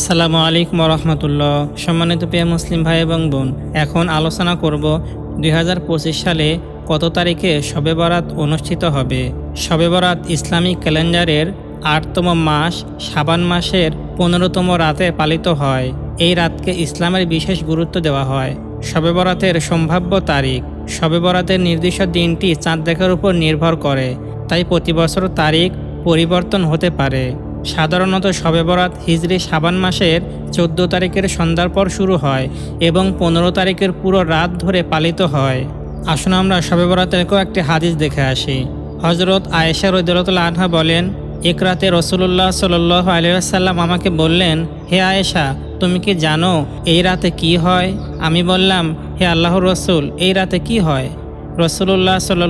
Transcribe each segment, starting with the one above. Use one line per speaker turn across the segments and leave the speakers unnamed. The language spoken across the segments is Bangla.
আসসালামু আলাইকুম রহমতুল্লাহ। সম্মানিত প্রিয় মুসলিম ভাই এবং বোন, এখন আলোচনা করব দু হাজার পঁচিশ সালে কত তারিখে শবে বরাত অনুষ্ঠিত হবে? শবে বরাত ইসলামিক ক্যালেন্ডারের আটতম মাস সাবান মাসের পনেরোতম রাতে পালিত হয়। এই রাতকে ইসলামের বিশেষ গুরুত্ব দেওয়া হয়। শবে বরাতের সম্ভাব্য তারিখ, শবে বরাতের নির্দিষ্ট দিনটি চাঁদ দেখার উপর নির্ভর করে, তাই প্রতি বছর তারিখ পরিবর্তন হতে পারে। সাধারণত শবে বরাত হিজরি সাবান মাসের চোদ্দ তারিখের সন্ধ্যার পর শুরু হয় এবং পনেরো তারিখের পুরো রাত ধরে পালিত হয়। আসুন আমরা শবে বরাতের কয়েকটি হাদিস দেখে আসি। হজরত আয়েশা রদুল্লাহ আনহা বলেন, এক রাতে রসুল্লাহ সাল আলিয়াল্লাম আমাকে বললেন, হে আয়েশা, তুমি কি জানো এই রাতে কি হয়? আমি বললাম, হে আল্লাহ রসুল, এই রাতে কি হয়? রসুল্লাহ সাল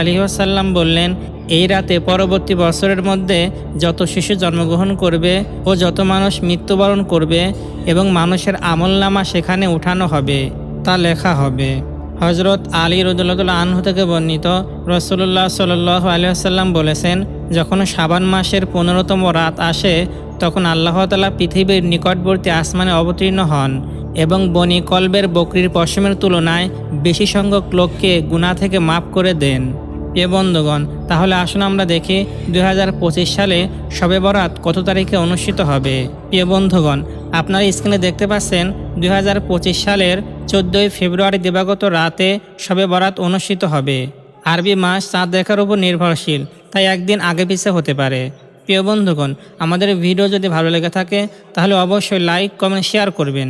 আলী আসাল্লাম বললেন এই রাতে পরবর্তী বছরের মধ্যে যত শিশু জন্মগ্রহণ করবে ও যত মানুষ মৃত্যুবরণ করবে এবং মানুষের আমলনামা সেখানে উঠানো হবে, তা লেখা হবে। হজরত আলী রদুল্লাহ আনহু থেকে বর্ণিত রসুল্লাহ সাল আলী আসাল্লাম বলেছেন, যখন সাবান মাসের পনেরোতম রাত আসে, তখন আল্লাহ তালা পৃথিবীর নিকটবর্তী আসমানে অবতীর্ণ হন এবং বনি কলবের বকরির পশমের তুলনায় বেশি সংখ্যক লোককে গুণা থেকে মাফ করে দেন। প্রিয় বন্ধুগণ, তাহলে আসুন আমরা দেখি দু হাজার পঁচিশ সালে শবে বরাত কত তারিখে অনুষ্ঠিত হবে। প্রিয় বন্ধুগণ, আপনারা স্ক্রিনে দেখতে পাচ্ছেন দুই হাজার পঁচিশ সালের চোদ্দোই ফেব্রুয়ারি দিবাগত রাতে শবে বরাত অনুষ্ঠিত হবে। আরবি মাস চাঁদ দেখার উপর নির্ভরশীল, তাই একদিন আগে পিছে হতে পারে। প্রিয় বন্ধুগণ, আমাদের ভিডিও যদি ভালো লেগে থাকে, তাহলে অবশ্যই লাইক, কমেন্ট, শেয়ার করবেন।